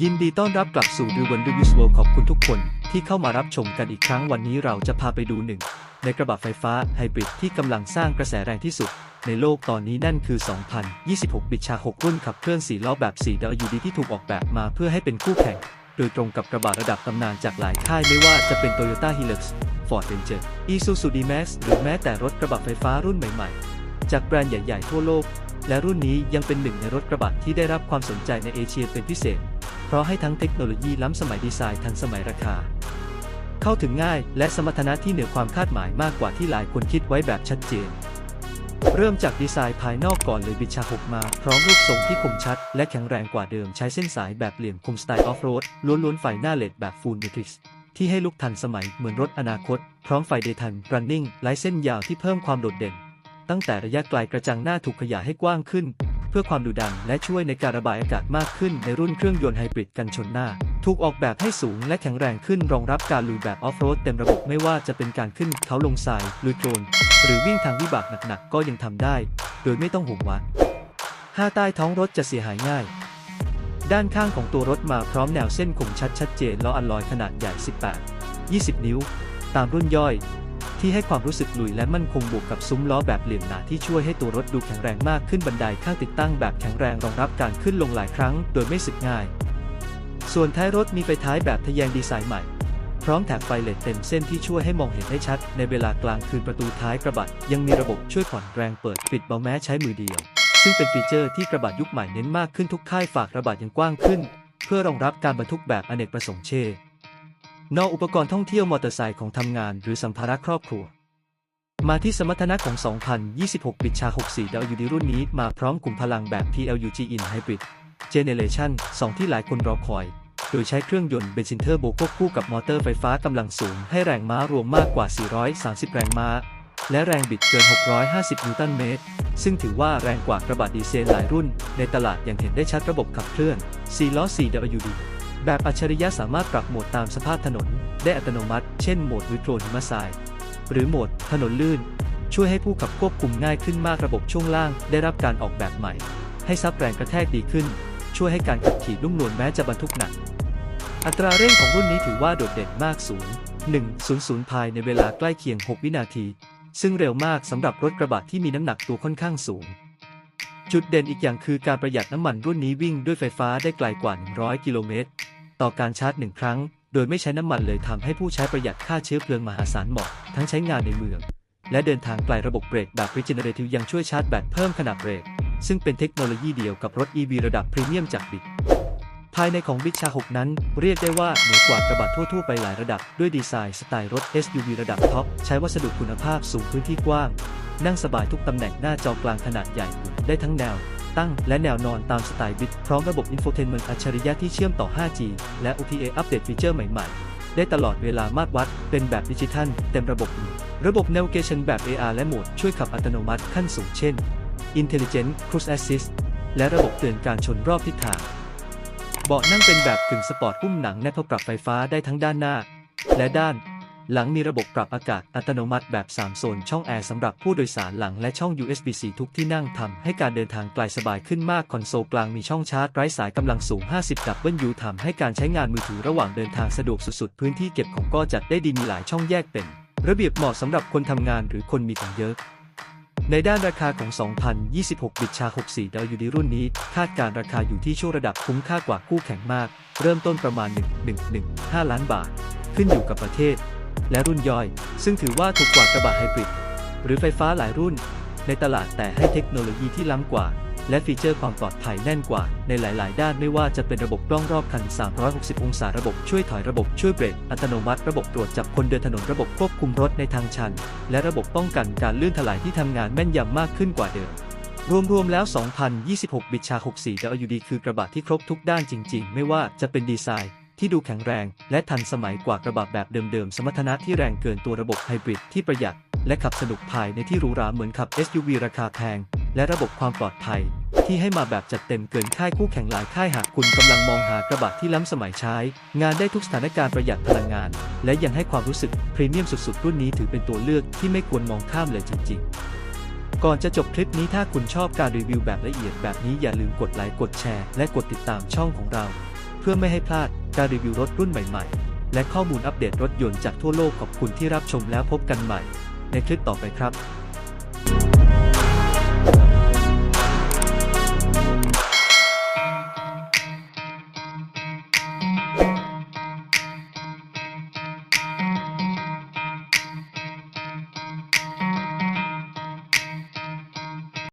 ยินดีต้อนรับกลับสู่ดูวันรีวิวสโวขอบคุณทุกคนที่เข้ามารับชมกันอีกครั้งวันนี้เราจะพาไปดูหนึ่งในกระบะไฟฟ้าไฮบริดที่กำลังสร้างกระแสแรงที่สุด ในโลกตอนนี้นั่นคือ 2026 บิชา 6 รุ่นขับเคลื่อน 4 ล้อแบบ 4WD ที่ถูกออกแบบมาเพื่อให้เป็นคู่แข่ง โดยตรงกับกระบะระดับตำนานจากหลายค่ายไม่ว่าจะเป็น Toyota Hilux Ford Ranger Isuzu D-Max หรือแม้แต่รถกระบะไฟฟ้ารุ่นใหม่ๆ จากแบรนด์ใหญ่ ๆ ทั่วโลก และรุ่นนี้ยังเป็นหนึ่งในรถกระบะที่ได้รับความสนใจในเอเชียเป็นพิเศษ ราะให้ทั้งเทคโนโลยีล้ำสมัยดีไซน์ทันสมัยราคา เข้าถึงง่ายและสมรรถนะที่เหนือความคาดหมายมากกว่าที่หลายคนคิดไว้แบบชัดเจน เริ่มจากดีไซน์ภายนอกก่อนเลยบิชา6มา พร้อมรูปทรงที่คมชัด และแข็งแรงกว่าเดิมใช้เส้นสายแบบเหลี่ยมคมสไตล์ออฟโรดล้วนๆไฟหน้าเลดแบบฟูลเมทริกซ์ที่ให้ลุกทันสมัยเหมือนรถอนาคต พร้อมไฟเดย์ทันรันนิ่งไลท์เส้นยาวที่เพิ่มความโดดเด่น ตั้งแต่ระยะไกลกระจังหน้าถูกขยายให้กว้างขึ้น เพื่อความดุดันและช่วยในการระบายอากาศมากขึ้นในรุ่นเครื่องยนต์ไฮบริดกันชนหน้า ถูกออกแบบให้สูงและแข็งแรงขึ้นรองรับการลุยแบบออฟโรดเต็มระบบไม่ว่าจะเป็นการขึ้นเขาลงทรายลุยโคลนหรือวิ่งทางวิบากหนักๆก็ยังทำได้ โดยไม่ต้องห่วงว่าห้าใต้ท้องรถจะเสียหายง่าย ด้านข้างของตัวรถมาพร้อมแนวเส้นคมชัดชัดเจนล้ออัลลอยขนาดใหญ่ 18 20 นิ้ว ตามรุ่นย่อย ที่ให้ความรู้สึกลุยและมั่นคงบวกกับซุ้มล้อแบบเหลี่ยมหนาที่ช่วยให้ตัวรถดูแข็งแรงมากขึ้นบันไดข้างติดตั้งแบบแข็งแรงรองรับการขึ้นลงหลายครั้ง โดยไม่สึกง่าย ส่วนท้ายรถมีไฟท้ายแบบทะแยงดีไซน์ใหม่ พร้อมแถบไฟเลดเต็มเส้นที่ช่วยให้มองเห็นได้ชัด ในเวลากลางคืนประตูท้ายกระบะยังมีระบบช่วยผ่อนแรงเปิดปิดเบาแม้ใช้มือเดียว ซึ่งเป็นฟีเจอร์ที่กระบะยุคใหม่เน้นมากขึ้นทุกค่ายฝากระบะยังกว้างขึ้น เพื่อรองรับการบรรทุกแบบอเนกประสงค์เช่ นอกอุปกรณ์ท่องเที่ยวมอเตอร์ไซค์ของทำงานหรือสัมภาระครอบครัว มาที่สมรรถนะของ 2026 บิชา 64 WD รุ่นนี้มาพร้อมกลุ่มพลังแบบ PLUG In Hybrid Generation 2 ที่หลายคนรอคอย โดยใช้เครื่องยนต์เบนซินเทอร์โบควบคู่กับมอเตอร์ไฟฟ้ากำลังสูงให้แรงม้ารวมมากกว่า 430 แรงม้า และแรงบิดเกิน 650 นิวตันเมตร ซึ่งถือว่าแรงกว่ากระบะดีเซลหลายรุ่น ในตลาดอย่างเห็นได้ชัดระบบขับเคลื่อน4ล้อ 4WD แบบอัจฉริยะสามารถปรับโหมดตามสภาพถนน ได้อัตโนมัติ เช่นโหมดวิโครนหิมะทราย หรือโหมดถนนลื่น ช่วยให้ผู้ขับควบคุมง่ายขึ้นมากระบบช่วงล่าง ได้รับการออกแบบใหม่ ให้ซับแรงกระแทกดีขึ้น ช่วยให้การขับขี่นุ่มนวลแม้จะบรรทุกหนัก อัตราเร่งของรุ่นนี้ถือว่าโดดเด่นมากสูง100 ภายในเวลาใกล้เคียง 6 วินาที ซึ่งเร็วมากสำหรับรถกระบะที่มีน้ำหนักตัวค่อนข้างสูงจุดเด่นอีกอย่างคือการประหยัดน้ำมันรุ่นนี้วิ่งด้วยไฟฟ้าได้ไกลกว่า 100 กิโลเมตร ต่อการชาร์จหนึ่งครั้ง โดยไม่ใช้น้ำมันเลยทำให้ผู้ใช้ประหยัดค่าเชื้อเพลิงมหาศาลเหมาะ ทั้งใช้งานในเมือง และเดินทางไกลระบบเบรกแบบ Regenerative ยังช่วยชาร์จแบตเพิ่มขนาดเบรก ซึ่งเป็นเทคโนโลยีเดียวกับรถ EV ระดับพรีเมียมจากบิดภายในของบิชา 6 นั้น เรียกได้ว่าเหนือกว่ากระบะทั่ว ๆ ไปหลายระดับ ด้วยดีไซน์สไตล์รถ SUV ระดับท็อป ใช้วัสดุคุณภาพสูงพื้นที่กว้าง นั่งสบายทุกตำแหน่งหน้าจอกลางขนาดใหญ่ ได้ทั้งแนว ตั้งและแนวนอนตามสไตล์บิดพร้อมระบบอินโฟเทนเมนต์อัจฉริยะที่เชื่อมต่อ 5G และ OTA อัปเดตฟีเจอร์ใหม่ๆ ได้ตลอดเวลามาตรวัด เป็นแบบดิจิทัล เต็มระบบ ระบบ Navigation แบบ AR และโหมดช่วยขับอัตโนมัติขั้นสูงเช่น Intelligent Cruise Assist และระบบเตือนการชนรอบทิศทาง เบาะนั่งเป็นแบบกึ่งสปอร์ตหุ้มหนังแนบปรับไฟฟ้าได้ทั้งด้านหน้า และด้าน หลังมีระบบปรับอากาศอัตโนมัติแบบ 3 โซนช่องแอร์สำหรับผู้โดยสารหลังและช่อง USB-C ทุกที่นั่งทำให้การเดินทางไกลสบายขึ้นมากคอนโซลกลางมีช่องชาร์จไร้สายกำลังสูง 50ดับเบิลยูทำให้การใช้งานมือถือระหว่างเดินทางสะดวกสุดๆ พื้นที่เก็บของก็จัดได้ดีมีหลายช่องแยกเป็น ระเบียบเหมาะสำหรับคนทำงานหรือคนมีของเยอะในด้านราคาของ 2026 บิตชา 64 WD รุ่นนี้ คาดการราคาอยู่ที่ช่วงระดับคุ้มค่ากว่าคู่แข่งมาก เริ่มต้นประมาณ 1.115 ล้านบาท ขึ้นอยู่กับประเทศ และรุ่นย่อย ซึ่งถือว่าถูกกว่ากระบะไฮบริดหรือไฟฟ้าหลายรุ่น ในตลาดแต่ให้เทคโนโลยีที่ล้ำกว่า และฟีเจอร์ความปลอดภัยแน่นกว่าในหลาย ๆ ด้านไม่ว่าจะเป็นระบบกล้องรอบคัน 360 องศาระบบช่วยถอยระบบช่วยเบรกอัตโนมัติระบบตรวจจับคนเดินถนนระบบควบคุมรถในทางชัน และระบบป้องกันการลื่นถลายที่ทำงานแม่นยำมากขึ้นกว่าเดิมรวม ๆ แล้ว 2026 บิชา 64 WD คือกระบะที่ครบทุกด้านจริง ๆ ไม่ว่าจะเป็นดีไซน์ ที่ดูแข็งแรง และทันสมัยกว่ากระบะแบบเดิมๆ สมรรถนะที่แรงเกินตัวระบบไฮบริดที่ประหยัด และขับสนุกภายในที่หรูหราเหมือนขับ SUV ราคาแพง และระบบความปลอดภัย ที่ให้มาแบบจัดเต็มเกินค่ายคู่แข่งหลายค่ายหากคุณกำลังมองหากระบะที่ล้ำสมัยใช้ งานได้ทุกสถานการณ์ประหยัดพลังงาน และยังให้ความรู้สึกพรีเมียมสุดๆรุ่นนี้ถือเป็นตัวเลือกที่ไม่ควรมองข้ามเลยจริงๆก่อนจะจบคลิปนี้ถ้าคุณชอบการรีวิวแบบละเอียดแบบนี้อย่าลืมกดไลค์กดแชร์ และกดติดตามช่องของเรา เพื่อไม่ให้พลาดการรีวิวรถรุ่นใหม่ๆ และข้อมูลอัปเดตรถยนต์จากทั่วโลกขอบคุณที่รับชมแล้วพบกันใหม่ ในคลิปต่อไปครับ